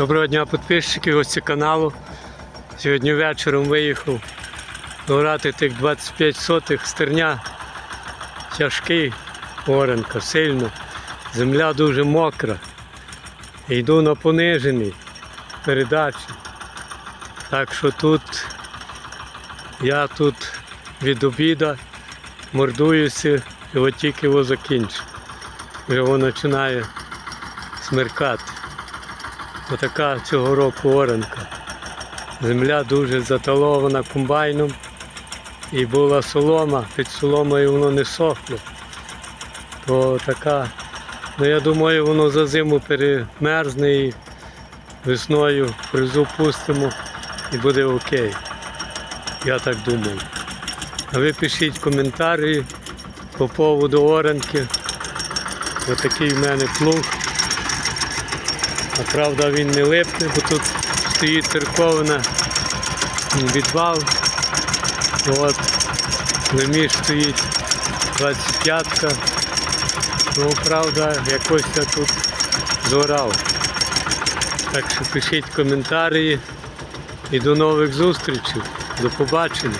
Доброго дня підписчики, гості каналу. Сьогодні вечором виїхав орати тих 25 сотих стерня. Тяжкий оренка, сильно. Земля дуже мокра. Йду на понижений передачі. Так що тут я тут від обіда мордуюся і от тільки його закінчу. Вже воно починає смеркати. Отака цього року оренка. Земля дуже заталована комбайном. І була солома, під соломою воно не сохло. То така, ну я думаю, воно за зиму перемерзне і весною фрезу пустимо і буде окей. Я так думаю. А ви пишіть коментарі по поводу оренки. Отакий в мене плуг. А правда він не липне, бо тут стоїть церковна відвал. От, леміш стоїть 25-ка. Ну, правда, якось я тут зорав. Так що пишіть коментарі і до нових зустрічей. До побачення.